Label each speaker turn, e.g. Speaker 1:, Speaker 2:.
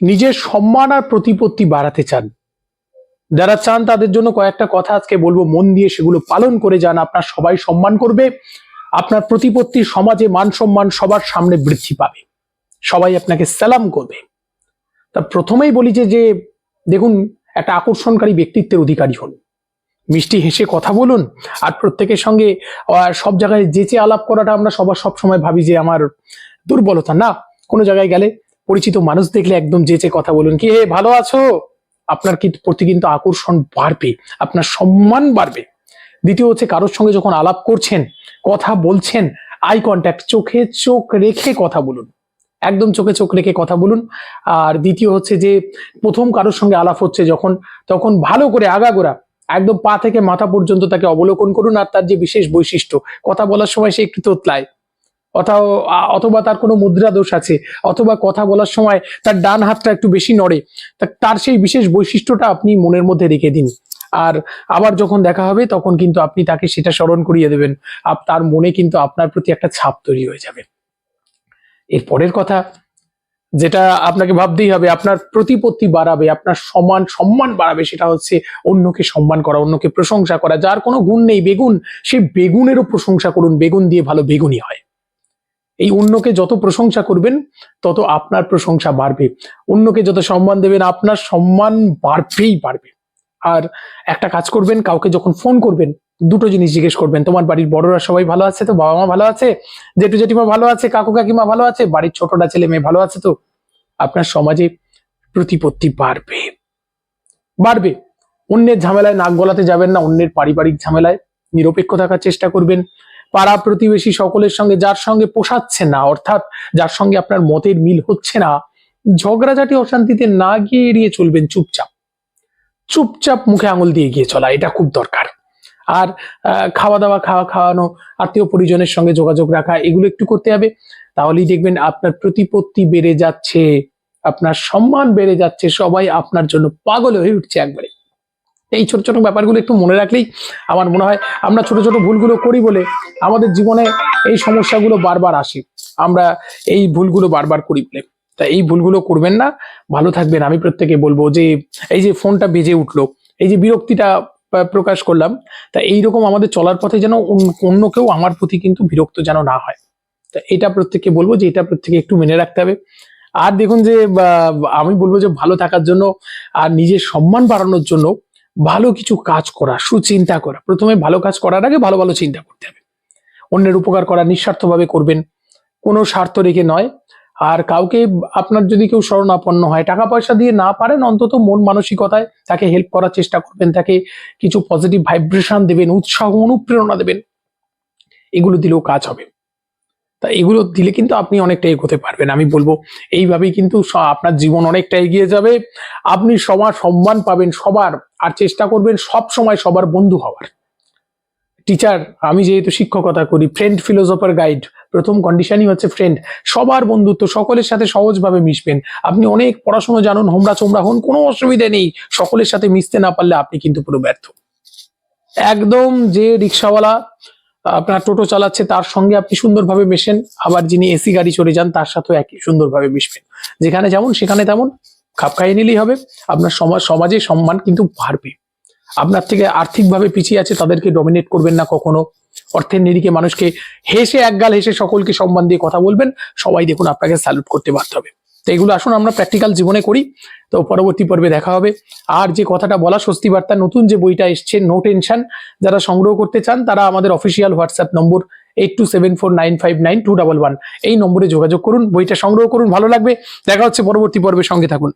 Speaker 1: নিজের সম্মান আর প্রতিপত্তি বাড়াতে চান। যারা চান তাদের জন্য কয়েকটা কথা আজকে বলব, মন দিয়ে সেগুলো পালন করে যান, আপনার সবাই সম্মান করবে, আপনার প্রতিপত্তি সমাজে মান সম্মান সবার সামনে বৃদ্ধি পাবে, সবাই আপনাকে সালাম করবে। তা প্রথমেই বলি যে যে দেখুন, একটা আকর্ষণকারী ব্যক্তিত্বের অধিকারী হন। মিষ্টি হেসে কথা বলুন, আর প্রত্যেকের সঙ্গে সব জায়গায় যেচে আলাপ করাটা আমরা সবার সব সময় ভাবি যে আমার দুর্বলতা। না, কোনো জায়গায় গেলে পরিচিত মানুষ দেখলে একদম যেচে কথা বলুন কি হে, ভালো আছো? আপনার প্রতি কিন্তু আকর্ষণ বাড়বে, আপনার সম্মান বাড়বে। দ্বিতীয় হচ্ছে কারোর সঙ্গে যখন আলাপ করছেন, কথা বলছেন আই কন্ট্যাক্ট চোখে চোখ রেখে কথা বলুন। একদম চোখে চোখ রেখে কথা বলুন। আর দ্বিতীয় হচ্ছে যে, প্রথম কারোর সঙ্গে আলাপ হচ্ছে যখন, তখন ভালো করে আগাগোড়া, একদম পা থেকে মাথা পর্যন্ত তাকে অবলোকন করুন। আর তার যে বিশেষ বৈশিষ্ট্য, কথা বলার সময় সে একটু তোতলায় অথবা অথবা তার কোনো মুদ্রা দোষ আছে, অথবা কথা বলার সময় তার ডান হাতটা একটু বেশি নড়ে তার সেই বিশেষ বৈশিষ্ট্যটা আপনি মনের মধ্যে রেখে দিন। আর আবার যখন দেখা হবে, তখন কিন্তু আপনি তাকে সেটা স্মরণ করিয়ে দেবেন। তার মনে কিন্তু আপনার প্রতি একটা ছাপ তৈরি হয়ে যাবে। এর পরের কথা, যেটা আপনাকে ভাবতেই হবে, আপনার প্রতিপত্তি বাড়াবে, আপনার সমান সম্মান বাড়াবে, সেটা হচ্ছে অন্যকে সম্মান করা, অন্যকে প্রশংসা করা। যার কোনো গুণ নেই, বেগুন, সে বেগুনেরও প্রশংসা করুন, বেগুন দিয়ে ভালো বেগুনই হয়। এই অন্যকে যত প্রশংসা করবেন, তত আপনার প্রশংসা বাড়বে। অন্যকে যত সম্মান দেবেন, আপনার সম্মান বাড়বেই বাড়বে আর একটা কাজ করবেন, কাউকে যখন ফোন করবেন, দুটো জিনিস জিজ্ঞেস করবেন, তোমার বাড়ির বড়রা সবাই ভালো আছে তো? বাবা মা ভালো আছে? জেঠু জেঠিমা ভালো আছে? কাকু কাকিমা ভালো আছে? বাড়ির ছোটটা ছেলে মেয়ে ভালো আছে তো? আপনার সমাজে প্রতিপত্তি বাড়বে। বাড়বে। অন্যের ঝামেলায় নাক গলাতে যাবেন না, অন্যের পারিবারিক ঝামেলায় নিরপেক্ষ থাকার চেষ্টা করবেন। পাড়া প্রতিবেশী সকলের সঙ্গে যার সঙ্গে পোষাচ্ছে না, অর্থাৎ যার সঙ্গে আপনার মতের মিল হচ্ছে না, ঝগড়াঝাটি অশান্তিতে না গিয়ে এড়িয়ে চলবেন চুপচাপ। চুপচাপ মুখে আঙুল দিয়ে গিয়ে চলা, এটা খুব দরকার। আর খাওয়া দাওয়া খাওয়া খাওয়ানো, আত্মীয় পরিজনের সঙ্গে যোগাযোগ রাখা, এগুলো একটু করতে হবে। তাহলেই দেখবেন আপনার প্রতিপত্তি বেড়ে যাচ্ছে, আপনার সম্মান বেড়ে যাচ্ছে, সবাই আপনার জন্য পাগল হয়ে উঠছে একবারে। এই ছোট ছোট ব্যাপারগুলো একটু মনে রাখলেই আমার মনে হয় আমরা ছোট ছোট ভুলগুলো করি বলে আমাদের জীবনে এই সমস্যাগুলো বারবার আসে। আমরা এই ভুলগুলো বারবার করি বলে। তা এই ভুলগুলো করবেন না, ভালো থাকবেন। আমি প্রত্যেকে বলব যে, এই যে ফোনটা বেজে উঠল, এই যে বিরক্তিটা প্রকাশ করলাম, তা এইরকম আমাদের চলার পথে যেন অন্য- অন্য কেউ আমার প্রতি কিন্তু বিরক্ত যেন না হয়। তা এটা প্রত্যেককে বলব যে, এটা প্রত্যেকে একটু মেনে রাখতে হবে। আর দেখুন যে আমি বলব যে, ভালো থাকার জন্য আর নিজের সম্মান বাড়ানোর জন্য ভালো কিছু কাজ করা, সুচিন্তা করা। প্রথমে ভালো কাজ করার আগে ভালো ভালো চিন্তা করতে হবে। অন্যের উপকার করা নিঃস্বার্থভাবে করবেন। কোনো স্বার্থ রেখে নয়। আর কাউকে আপনার যদি কেউ শরণাপন্ন হয় টাকা পয়সা দিয়ে না পারেন, অন্তত মন মানসিকতায় তাকে হেল্প করার চেষ্টা করবেন। তাকে কিছু পজিটিভ ভাইব্রেশন দেবেন, উৎসাহ, অনুপ্রেরণা দেবেন। এগুলো দিলেও কাজ হবে। তা এগুলো দিলে কিন্তু আপনি অনেকটা এগোতে পারবেন। আমি বলব, এইভাবেই কিন্তু আপনার জীবন অনেকটা এগিয়ে যাবে। আপনি সবার সম্মান পাবেন সবার, আর চেষ্টা করবেন সব সময় সবার বন্ধু হওয়ার। টিচার আমি যেহেতু শিক্ষকতা করি ফ্রেন্ড ফিলোসফার গাইড প্রথম কন্ডিশনই হচ্ছে ফ্রেন্ড সবার বন্ধুত্ব সকলের সাথে সহজভাবে মিশবেন। আপনি অনেক পড়াশোনা জানুন, হোমরা চোমরা হন, কোনো অসুবিধা নেই। সকলের সাথে মিশতে না পারলে আপনি কিন্তু পুরো ব্যর্থ। একদম যে রিক্সাওয়ালা আপনার টোটো চালাচ্ছে, তার সঙ্গে আপনি সুন্দরভাবে মেশেন। আবার যিনি এসি গাড়ি চড়ে যান, তার সাথেও একই সুন্দরভাবে মিশবেন। যেখানে যেমন, সেখানে তেমন। খাপ খাইয়ে নিলেই হবে। আপনার সমাজ, সমাজে সম্মান কিন্তু বাড়বে। আপনার থেকে আর্থিকভাবে পিছিয়ে আছে, তাদেরকে ডমিনেট করবেন না কখনো। অর্থের নিরিখে মানুষকে হেসে একগাল হেসে সকলকে সম্মান দিয়ে কথা বলবেন। সবাই দেখুন, আপনাকে স্যালুট করতে বাধ্য হবে। তো এগুলো আসুন আমরা প্র্যাকটিক্যাল জীবনে করি। তো পরবর্তী পর্বে দেখা হবে। আর যে কথাটা বলা স্বস্তি বার্তা, নতুন যে বইটা এসছে নো টেনশন যারা সংগ্রহ করতে চান, তারা আমাদের official WhatsApp number eight two seven four nine five nine two double one এই নম্বরে যোগাযোগ করুন বইটা সংগ্রহ করুন ভালো লাগবে দেখা হচ্ছে পরবর্তী পর্বে সঙ্গে থাকুন